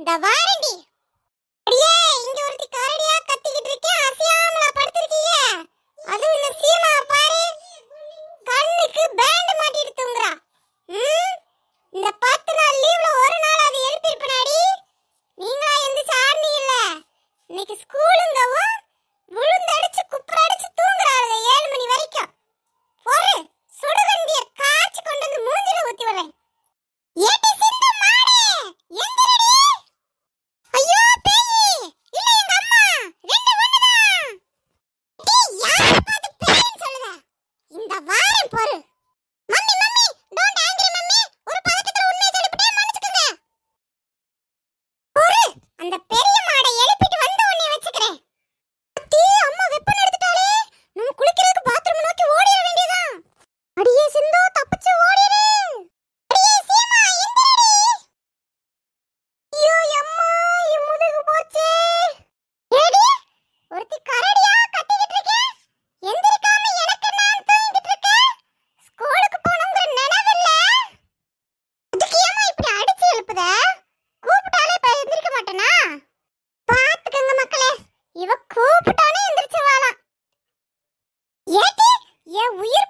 இந்த வாரண்டி. அடியே இங்க ஒருத்தி கரடியா கத்திக்கிட்டு இருக்கே அசையாமல படுத்திருக்கீங்க அதுவும் இந்த சீமா பாரு. கண்ணுக்கு பேண்ட் மாட்டிடுத்து என் உயிர்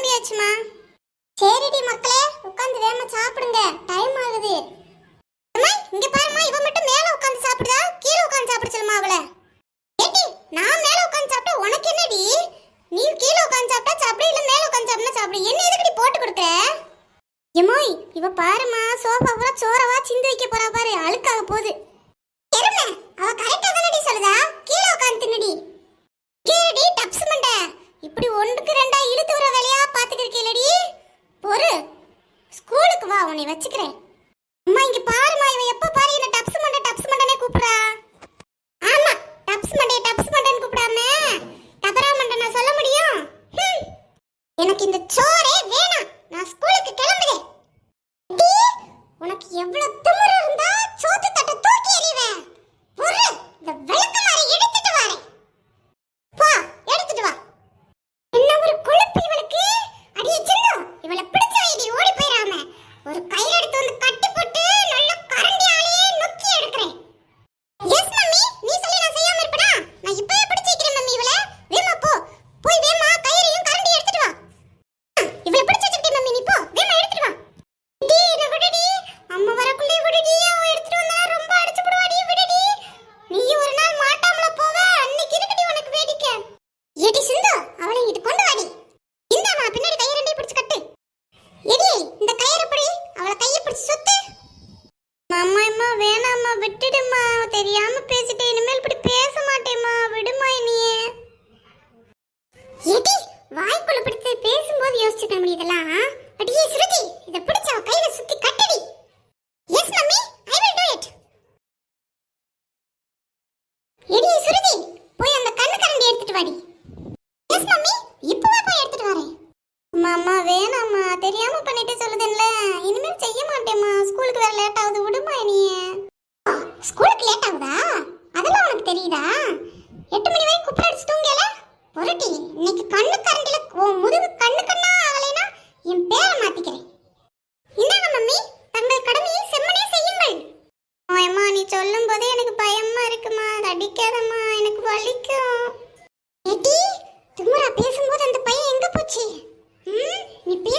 கிளம்பியாச்சுமா. சரிடி மக்களே உட்காந்து வேகமா சாப்பிடுங்க. டைம் ஆகுது. இங்க பாருமா இவன் மட்டும் மேல உட்காந்து சாப்பிடுதா? கீழே உட்காந்து சாப்பிட சொல்லுமா அவள? நான் மேல உட்காந்து சாப்பிட்டா உனக்கு என்னடி? நீ கீழே உட்காந்து சாப்பிட்டா சாப்பிடு இல்ல மேல உட்காந்து சாப்பிட்டா சாப்பிடு. என்ன எதுக்கடி போட்டு கொடுக்குற எமோய் இவ பாருமா சோஃபா பூரா சோறவா சிந்து வைக்க போறா பாரு அழுக்காக போகுது. எருமை அவ கரெக்டா தானடி சொல்லுதா? கீழே உட்காந்து தின்னுடி. கீழடி டப்ஸ் மண்டை. வச்சுக்கிறேன். அம்மா இங்க பாருமா இவ எப்ப பாரு என்ன டப்ஸ் மண்டை டப்ஸ் மண்டனே கூப்பிடுறா. ஆமா டப்ஸ் மண்டை டப்ஸ் மண்டன் கூப்பிடாம. டபரா மண்டை நான் சொல்ல முடியும்? எனக்கு இந்த சோறே வேணாம். நான் ஸ்கூலுக்கு கிளம்புறேன் உனக்கு எவ்வளவு அம்மா அம்மா வேணாம்மா. தெரியாம பண்ணிட்டு சொல்லுதுல்ல. இனிமேல் செய்ய மாட்டேம்மா. ஸ்கூலுக்கு வேற லேட் ஆகுது. விடுமா நீ ஸ்கூலுக்கு லேட் ஆகுதா? அதெல்லாம் உனக்கு தெரியுதா? எட்டு மணி வரைக்கும் குப்பை அடிச்சு தூங்கல? புரட்டி இன்னைக்கு கண்ணு கரண்டில உன் முதுகு கண்ணு கண்ணா ஆகலைனா என் பேரை மாத்திக்கிறேன். இந்தாங்க மம்மி தங்கள் கடமையை செம்மனே செய்யுங்கள். ஓயம்மா நீ சொல்லும் போதே எனக்கு பயமா இருக்குமா? அடிக்காதம்மா எனக்கு வலிக்கும். ஏட்டி திமுறா பேசும்போது அந்த பையன் எங்க போச்சு? 嗯，你别笑。